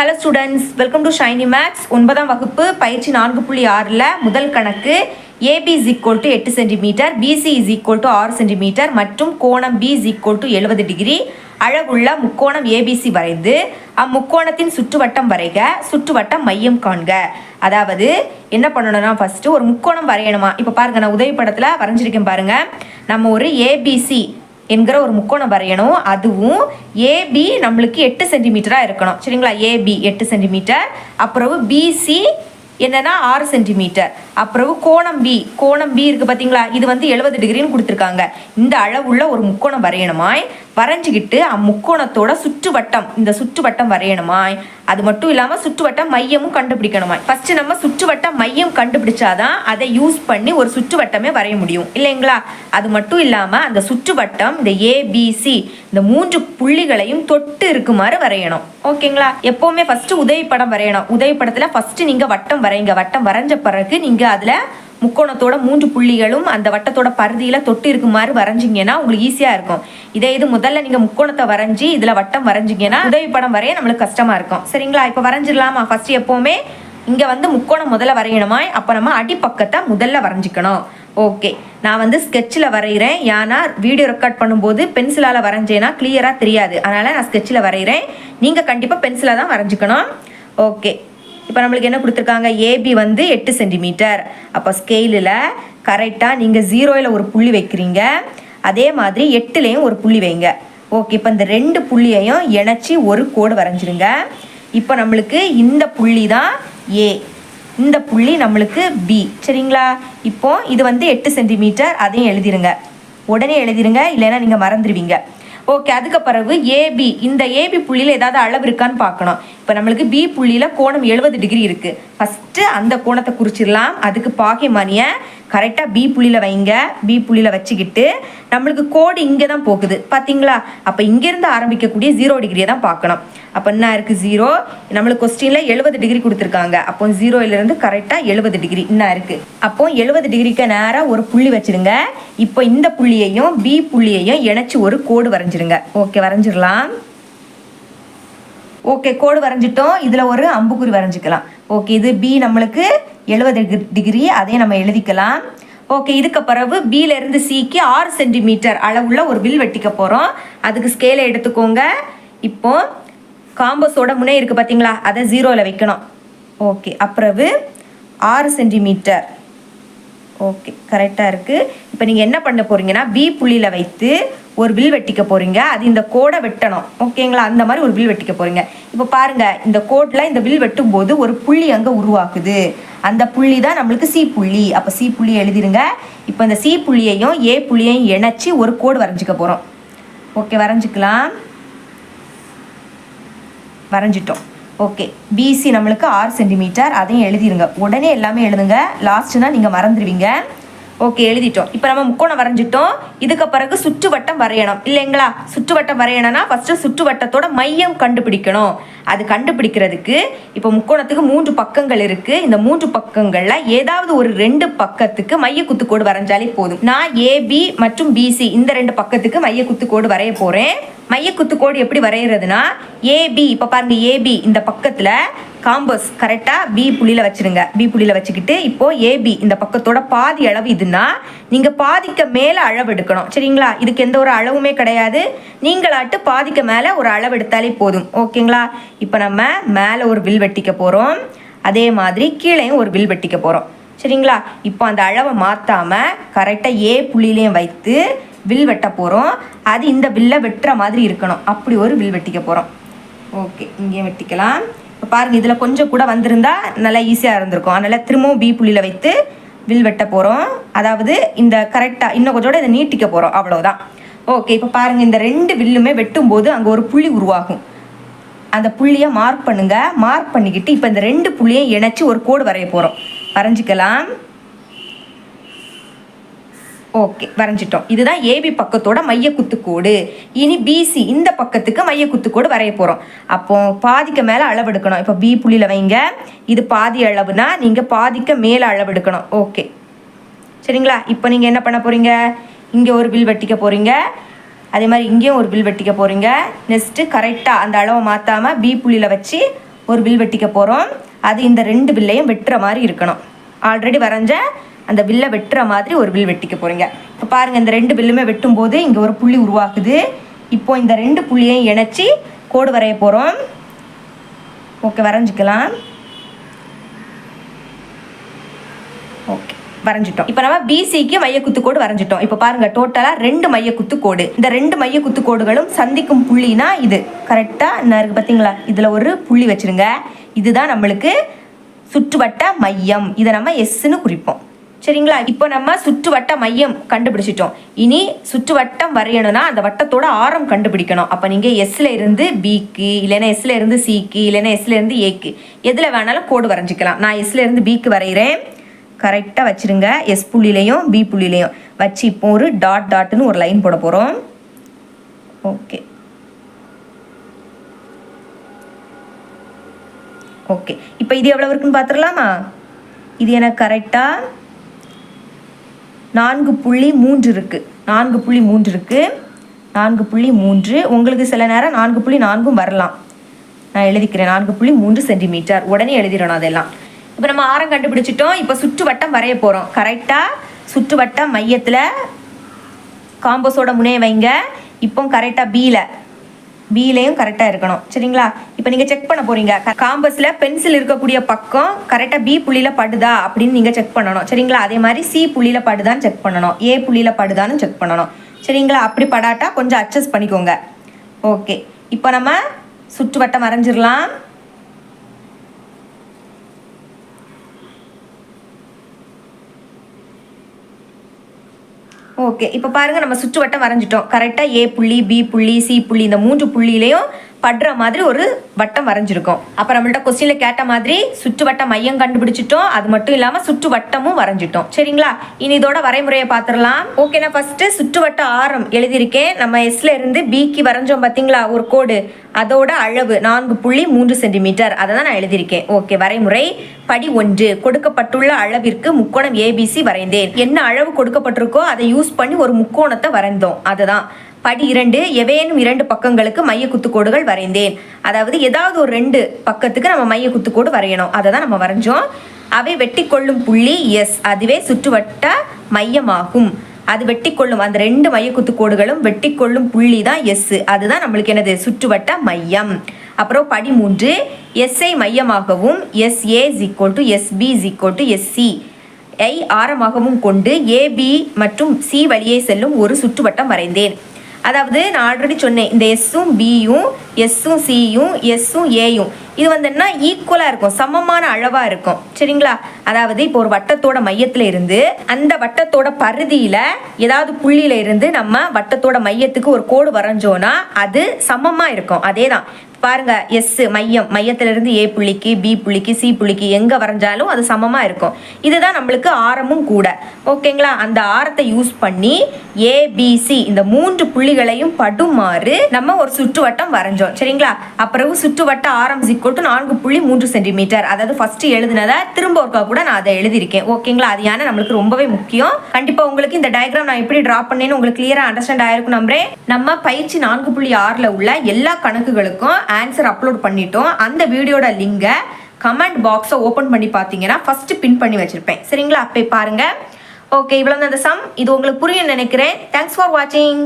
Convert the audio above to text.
Hello students welcome to Shiny Maths ஒன்பதாம் வகுப்பு பயிற்சி நான்கு புள்ளி ஆறில் முதல் கணக்கு ஏபி இஸ் ஈக்குவல் டு எட்டு centimetre BC is equal to ஆறு சென்டிமீட்டர் மற்றும் கோணம் பி இஸ் ஈக்குவல் டு எழுபது டிகிரி அழகுள்ள முக்கோணம் ஏபிசி வரைந்து அம்முக்கோணத்தின் சுற்றுவட்டம் வரைக சுற்றுவட்டம் மையம் காண்க. அதாவது என்ன பண்ணணும்னா ஃபஸ்ட்டு ஒரு முக்கோணம் வரையணுமா? இப்போ பாருங்கள் நான் உதவி படத்தில் வரைஞ்சிருக்கேன் பாருங்கள் நம்ம ஒரு ஏபிசி என்கிற ஒரு முக்கோணம் வரையணும். அதுவும் ஏபி நம்மளுக்கு எட்டு சென்டிமீட்டராக இருக்கணும். சரிங்களா? ஏபி எட்டு சென்டிமீட்டர் அப்புறம் பிசி என்னன்னா ஆறு சென்டிமீட்டர் அப்புறம் கோணம் பி கோணம் பி இருக்குது பார்த்தீங்களா இது வந்து எழுபது டிகிரின்னு கொடுத்துருக்காங்க. இந்த அளவுள்ள ஒரு முக்கோணம் வரையணுமாய்? வரைஞ்சிக்கிட்டு அம்முக்கோணத்தோட சுற்றுவட்டம் இந்த சுற்றுவட்டம் வரையணுமாய்? அது மட்டும் இல்லாமல் சுற்றுவட்டம் மையமும் கண்டுபிடிக்கணுமாய்? ஃபர்ஸ்ட் நம்ம சுற்றுவட்டம் மையம் கண்டுபிடிச்சாதான் அதை யூஸ் பண்ணி ஒரு சுற்றுவட்டமே வரைய முடியும். இல்லைங்களா? அது மட்டும் இல்லாமல் அந்த சுற்றுவட்டம் இந்த ஏபிசி இந்த மூன்று புள்ளிகளையும் தொட்டு இருக்குமாறு வரையணும். ஓகேங்களா எப்போவுமே ஃபர்ஸ்ட் உதவி படம் வரையணும். உதவி படத்தில் ஃபர்ஸ்ட் நீங்கள் வட்டம் வரைங்க. வட்டம் வரைஞ்ச பிறகு நீங்கள் அதில் முக்கோணத்தோட மூன்று புள்ளிகளும் அந்த வட்டத்தோட பருதியில் தொட்டு இருக்குமாறு வரைஞ்சிங்கன்னா உங்களுக்கு ஈஸியாக இருக்கும். இதே இது முதல்ல நீங்கள் முக்கோணத்தை வரைஞ்சி இதில் வட்டம் வரைஞ்சிங்கன்னா உதவி படம் வரைய நம்மளுக்கு கஷ்டமாக இருக்கும். சரிங்களா? இப்போ வரைஞ்சிடலாமா? ஃபஸ்ட்டு எப்போவுமே இங்கே வந்து முக்கோணம் முதல்ல வரையணுமா? அப்போ நம்ம அடிப்பக்கத்தை முதல்ல வரைஞ்சிக்கணும். ஓகே நான் வந்து ஸ்கெட்சில் வரைகிறேன் ஏன்னா வீடியோ ரெக்கார்ட் பண்ணும்போது பென்சிலால் வரைஞ்சேன்னா கிளியராக தெரியாது. அதனால் நான் ஸ்கெட்சில் வரைகிறேன் நீங்கள் கண்டிப்பாக பென்சிலாக தான் வரைஞ்சிக்கணும். ஓகே இப்போ நம்மளுக்கு என்ன கொடுத்துருக்காங்க? ஏபி வந்து எட்டு சென்டிமீட்டர் அப்போ ஸ்கெயிலில் கரெக்டாக நீங்கள் ஜீரோவில் ஒரு புள்ளி வைக்கிறீங்க. அதே மாதிரி எட்டுலேயும் ஒரு புள்ளி வைங்க. ஓகே இப்போ இந்த ரெண்டு புள்ளியையும் இணைச்சி ஒரு கோடு வரைஞ்சிருங்க. இப்போ நம்மளுக்கு இந்த புள்ளி தான் ஏ இந்த புள்ளி நம்மளுக்கு பி சரிங்களா? இப்போ இது வந்து எட்டு சென்டிமீட்டர் அதையும் எழுதிருங்க. உடனே எழுதிருங்க இல்லைன்னா நீங்கள் மறந்துடுவீங்க ஓகே அதுக்கு பிறகு ஏபி இந்த ஏபி புள்ளியில் ஏதாவது அளவு இருக்கான்னு பார்க்கணும். இப்போ நம்மளுக்கு பி புள்ளியில் கோணம் எழுபது டிகிரி இருக்குது ஃபஸ்ட்டு அந்த கோணத்தை குறிச்சிடலாம். அதுக்கு பாகியமானியை கரெக்டாக பி புள்ளியில் வைங்க. பி புள்ளியில் வச்சுக்கிட்டு நம்மளுக்கு கோடு இங்கே தான் போகுது. பார்த்தீங்களா அப்போ இங்கேருந்து ஆரம்பிக்கக்கூடிய ஜீரோ டிகிரியை தான் பார்க்கணும். அப்போ என்ன இருக்குது ஜீரோ நம்மளுக்கு கொஸ்டினில் எழுபது டிகிரி கொடுத்துருக்காங்க. அப்போ ஜீரோயிலேருந்து கரெக்டாக எழுபது டிகிரி என்ன இருக்குது அப்போ எழுபது டிகிரிக்கு நேராக ஒரு புள்ளி வச்சிருங்க. இப்போ இந்த புள்ளியையும் பி புள்ளியையும் இணைச்சி ஒரு கோடு வரைஞ்சிருங்க. ஓகே வரைஞ்சிடலாம் ஓகே கோடு வரைஞ்சிட்டோம். இதில் ஒரு அம்புக்குறி வரைஞ்சிக்கலாம். ஓகே இது பி நம்மளுக்கு எழுபது டிகிரி அதையும் நம்ம எழுதிக்கலாம். ஓகே இதுக்கு பிறகு பியிலேருந்து சிக்கு ஆறு சென்டிமீட்டர் அளவுள்ள ஒரு வில் வெட்டிக்க போகிறோம் அதுக்கு ஸ்கேலை எடுத்துக்கோங்க. இப்போது காம்பஸோட முனை இருக்குது பார்த்தீங்களா அதை ஜீரோவில் வைக்கணும். ஓகே அப்புறவு ஆறு சென்டிமீட்டர். ஓகே கரெக்டாக இருக்குது இப்போ நீங்கள் என்ன பண்ண போகிறீங்கன்னா பி புள்ளியில் வைத்து ஒரு வில் வெட்டிக்க போகிறீங்க அது இந்த கோடை வெட்டணும். ஓகேங்களா அந்த மாதிரி ஒரு வில் வெட்டிக்க போகிறீங்க இப்போ பாருங்கள் இந்த கோட்டில் இந்த வில் வெட்டும் போது ஒரு புள்ளி அங்கே உருவாக்குது. அந்த புள்ளி தான் நம்மளுக்கு சி புள்ளி. அப்போ சி புள்ளி எழுதிருங்க. இப்போ இந்த சி புள்ளியையும் ஏ புள்ளியையும் இணைச்சி ஒரு கோடு வரைஞ்சிக்க போகிறோம் ஓகே வரைஞ்சிக்கலாம். வரைஞ்சிட்டோம். ஓகே பிசி நம்மளுக்கு ஆறு சென்டிமீட்டர் அதையும் எழுதிருங்க. உடனே எல்லாமே எழுதுங்க. லாஸ்ட்டுனா நீங்கள் மறந்துடுவீங்க. ஓகே எழுதிட்டோம். இப்போ நம்ம முக்கோணம் வரைஞ்சிட்டோம். இதுக்கு பிறகு சுற்றுவட்டம் வரையணும். இல்லைங்களா? சுற்றுவட்டம் வரையணும்னா ஃபஸ்ட்டு சுற்றுவட்டத்தோட மையம் கண்டுபிடிக்கணும். அது கண்டுபிடிக்கிறதுக்கு இப்போ முக்கோணத்துக்கு மூன்று பக்கங்கள் இருக்குது இந்த மூன்று பக்கங்களில் ஏதாவது ஒரு ரெண்டு பக்கத்துக்கு மைய குத்துக்கோடு வரைஞ்சாலே போதும். நான் ஏபி மற்றும் பிசி இந்த ரெண்டு பக்கத்துக்கு மைய குத்துக்கோடு வரைய போகிறேன் மைய குத்துக்கோடு எப்படி வரைகிறதுனா ஏபி இப்போ பாருங்க ஏபி இந்த பக்கத்தில் காம்பஸ் கரெக்டாக பி புள்ளியில் வச்சுருங்க. பி புள்ளியில் வச்சுக்கிட்டு இப்போது ஏபி இந்த பக்கத்தோட பாதி அளவு இதுன்னா நீங்கள் பாதிக்க மேலே அளவு எடுக்கணும். சரிங்களா? இதுக்கு எந்த ஒரு அளவுமே கிடையாது. நீங்களாட்டு பாதிக்க மேலே ஒரு அளவு எடுத்தாலே போதும். ஓகேங்களா? இப்போ நம்ம மேலே ஒரு வில் வெட்டிக்க போகிறோம் அதே மாதிரி கீழேயும் ஒரு வில் வெட்டிக்க போகிறோம் சரிங்களா? இப்போ அந்த அளவை மாற்றாமல் கரெக்டாக ஏ புள்ளியிலையும் வைத்து வில் வெட்ட போகிறோம் அது இந்த வில்லை வெட்டுற மாதிரி இருக்கணும். அப்படி ஒரு வில் வெட்டிக்க போகிறோம் ஓகே இங்கேயும் வெட்டிக்கலாம். இப்போ பாருங்கள் இதில் கொஞ்சம் கூட வந்திருந்தா நல்லா ஈஸியாக இருந்திருக்கும். அதனால் திரும்பவும் பி புள்ளியில் வைத்து வில் வெட்ட போகிறோம் அதாவது இந்த கரெக்டாக இன்னும் கொஞ்சோட இதை நீட்டிக்க போகிறோம் அவ்வளோதான் ஓகே இப்போ பாருங்கள் இந்த ரெண்டு வில்லுமே வெட்டும்போது அங்கே ஒரு புள்ளி உருவாகும். அந்த புள்ளியை மார்க் பண்ணுங்கள் மார்க் பண்ணிக்கிட்டு இப்போ இந்த ரெண்டு புள்ளியை இணைச்சி ஒரு கோடு வரைய போகிறோம் வரைஞ்சிக்கலாம். ஓகே வரைஞ்சிட்டோம். இதுதான் ஏபி பக்கத்தோட மைய குத்துக்கோடு. இனி பிசி இந்த பக்கத்துக்கு மைய குத்துக்கோடு வரைய போகிறோம் அப்போ பாதிக்கு மேலே அளவு எடுக்கணும் இப்போ பி புள்ளியில் வைங்க. இது பாதி அளவுனா நீங்கள் பாதிக்கு மேலே அளவெடுக்கணும். ஓகே சரிங்களா? இப்போ நீங்கள் என்ன பண்ண போகிறீங்க இங்கே ஒரு வில் வெட்டிக்க போகிறீங்க அதே மாதிரி இங்கேயும் ஒரு வில் வெட்டிக்க போகிறீங்க நெக்ஸ்ட்டு கரெக்டாக அந்த அளவை மாற்றாமல் பி புள்ளியில் வச்சு ஒரு வில் வெட்டிக்க போகிறோம் அது இந்த ரெண்டு வில்லையும் வெட்டுற மாதிரி இருக்கணும். ஆல்ரெடி வரைஞ்ச அந்த வில்லை வெட்டுற மாதிரி ஒரு வில் வெட்டிக்க போகிறீங்க இப்போ பாருங்கள் இந்த ரெண்டு வில்லுமே வெட்டும்போது இங்கே ஒரு புள்ளி உருவாக்குது இப்போ இந்த ரெண்டு புள்ளியையும் இணைச்சி கோடு வரைய போகிறோம் ஓகே வரைஞ்சிக்கலாம். ஓகே வரைஞ்சிட்டோம். இப்போ நம்ம பிசிக்கு மைய குத்துக்கோடு வரைஞ்சிட்டோம். இப்போ பாருங்க டோட்டலாக ரெண்டு மைய குத்துக்கோடு இந்த ரெண்டு மைய குத்துக்கோடுகளும் சந்திக்கும் புள்ளினா இது. கரெக்டாக என்ன இருக்குது பார்த்தீங்களா இதில் ஒரு புள்ளி வச்சிருங்க. இதுதான் நம்மளுக்கு சுற்றுவட்ட மையம். இதை நம்ம எஸ்ன்னு குறிப்போம். சரிங்களா? இப்போ நம்ம சுற்றுவட்ட மையம் கண்டுபிடிச்சிட்டோம். இனி சுற்றுவட்டம் வரையணும்னா அந்த வட்டத்தோட ஆரம் கண்டுபிடிக்கணும். அப்போ நீங்கள் எஸ்ல இருந்து பிக்கு இல்லைன்னா எஸ்ல இருந்து சிக்கு இல்லைன்னா எஸ்ல இருந்து ஏக்கு எதில் வேணாலும் கோடு வரைஞ்சிக்கலாம். நான் எஸ்ல இருந்து பிக்கு வரைகிறேன் கரெக்டாக வச்சுருங்க. எஸ் புள்ளிலையும் பி புள்ளிலையும் வச்சு இப்போ ஒரு டாட் டாட்னு ஒரு லைன் போட போகிறோம் ஓகே ஓகே இப்போ இது எவ்வளோ இருக்குன்னு பார்த்துடலாமா? இது எனக்கு கரெக்டாக நான்கு புள்ளி மூன்று இருக்குது நான்கு புள்ளி மூன்று இருக்குது நான்கு புள்ளி மூன்று. உங்களுக்கு சில நேரம் நான்கு புள்ளி நான்கும் வரலாம். நான் எழுதிக்கிறேன். நான்கு புள்ளி மூன்று சென்டிமீட்டர். உடனே எழுதிடணும் அதெல்லாம். இப்போ நம்ம ஆரம் கண்டுபிடிச்சிட்டோம். இப்போ சுற்றுவட்டம் வரைய போகிறோம் கரெக்டாக சுற்றுவட்டம் மையத்தில் காம்போஸோட முனைய வைங்க. இப்போ கரெக்டாக பியில் பியிலையும் கரெக்டாக இருக்கணும். சரிங்களா? இப்போ நீங்கள் செக் பண்ண போகிறீங்க காம்பஸில் பென்சில் இருக்கக்கூடிய பக்கம் கரெக்டாக பி புள்ளியில் படுதா அப்படின்னு நீங்கள் செக் பண்ணணும். சரிங்களா? அதே மாதிரி சி புள்ளியில் படுதான்னு செக் பண்ணணும். ஏ புள்ளியில் படுதான்னு செக் பண்ணணும். சரிங்களா? அப்படி படாட்டா கொஞ்சம் அட்ஜஸ்ட் பண்ணிக்கோங்க. ஓகே இப்போ நம்ம சுற்றுவட்டம் வரைஞ்சிடலாம். ஓகே இப்போ பாருங்கள் நம்ம சுற்றுவட்டம் வரைஞ்சிட்டோம். கரெக்டாக ஏ புள்ளி பி புள்ளி சி புள்ளி இந்த மூன்று புள்ளியிலையும் படுற மாதிரி ஒரு வட்டம் வரைஞ்சிருக்கோம். அப்போ நம்மள்ட்ட கொஸ்டின்ல கேட்ட மாதிரி சுற்றுவட்ட மையம் கண்டுபிடிச்சிட்டோம். அது மட்டும் இல்லாமல் சுற்றுவட்டமும் வரைஞ்சிட்டோம். சரிங்களா? இனி இதோட வரைமுறையை பார்த்துடலாம். ஓகே நான் ஃபர்ஸ்ட் சுற்றுவட்ட ஆரம் எழுதியிருக்கேன். நம்ம எஸ்ல இருந்து பிக்கு வரைஞ்சோம் பார்த்தீங்களா ஒரு கோடு. அதோட அளவு நான்கு புள்ளி மூன்று சென்டிமீட்டர். அதை தான் நான் எழுதியிருக்கேன். ஓகே வரைமுறை. படி ஒன்று. கொடுக்கப்பட்டுள்ள அளவிற்கு முக்கோணம் ஏபிசி வரைந்தேன். என்ன அளவு கொடுக்கப்பட்டிருக்கோ அதை யூஸ் பண்ணி ஒரு முக்கோணத்தை வரைந்தோம். அதுதான். படி இரண்டு எவேனும் இரண்டு பக்கங்களுக்கு மைய குத்துக்கோடுகள் வரைந்தேன். அதாவது ஏதாவது ஒரு ரெண்டு பக்கத்துக்கு நம்ம மைய குத்துக்கோடு வரையணும். அதை தான் நம்ம வரைஞ்சோம். அவை வெட்டி கொள்ளும் புள்ளி எஸ். அதுவே சுற்றுவட்ட மையமாகும். அது வெட்டி கொள்ளும் அந்த ரெண்டு மைய குத்துக்கோடுகளும் வெட்டி கொள்ளும் புள்ளி தான் எஸ். அதுதான் நம்மளுக்கு என்னது? சுற்றுவட்ட மையம். அப்புறம் படி மூன்று எஸ்ஐ மையமாகவும் S A equal to SB equal to SC ஐ ஆரமாகவும் கொண்டு ஏபி மற்றும் சி வழியே செல்லும் ஒரு சுற்றுவட்டம் வரைந்தேன். அதாவது நான் ஆல்ரெடி சொன்னேன் இந்த எஸ்ஸும் பியும் எஸ்ஸும் சியும் எஸ்ஸும் ஏயும் இது வந்து என்ன ஈக்குவலாக இருக்கும் சமமான அளவாக இருக்கும். சரிங்களா? அதாவது இப்போ ஒரு வட்டத்தோட மையத்தில் இருந்து அந்த வட்டத்தோட பருதியில் ஏதாவது புள்ளியில் இருந்து நம்ம வட்டத்தோட மையத்துக்கு ஒரு கோடு வரைஞ்சோன்னா அது சமமாக இருக்கும் அதே தான் பாருங்க எஸ் மையம் மையத்திலிருந்து ஏ புள்ளிக்கு பி புள்ளிக்கு சி புள்ளிக்கு எங்க வரைஞ்சாலும் அது சமமா இருக்கும். இதுதான் நம்மளுக்கு ஆரமும் கூட. ஓகேங்களா அந்த ஆரத்தை யூஸ் பண்ணி ஏபிசி இந்த மூன்று புள்ளிகளையும் படுமாறு நம்ம ஒரு சுற்றுவட்டம் வரைஞ்சோம். சரிங்களா? அப்புறம் சுற்றுவட்ட ஆரம் சிக்கோட்டு நான்கு புள்ளி மூன்று சென்டிமீட்டர் அதாவது ஃபர்ஸ்ட் எழுதுனதை திரும்ப ஒருக்கா கூட நான் அதை எழுதியிருக்கேன். ஓகேங்களா அது ஏன்னா நம்மளுக்கு ரொம்பவே முக்கியம். கண்டிப்பா உங்களுக்கு இந்த டயக்ராம் நான் எப்படி டிரா பண்ணேன்னு உங்களுக்கு கிளியரா அண்டர்ஸ்டாண்ட் ஆயிருக்கும் நம்புறேன். நம்ம பயிற்சி நான்கு புள்ளி ஆறுல உள்ள எல்லா கணக்குகளுக்கும் ஆன்சர் அப்லோட் பண்ணிட்டோம். அந்த வீடியோட லிங்கை கமெண்ட் பாக்ஸை ஓப்பன் பண்ணி பார்த்தீங்கன்னா ஃபஸ்ட்டு பின் பண்ணி வச்சுருப்பேன். சரிங்களா? அப்போ பாருங்கள் ஓகே இவ்வளோ அந்த சம் இது உங்களுக்கு புரியும் நினைக்கிறேன். தேங்க்ஸ் ஃபார் வாட்சிங்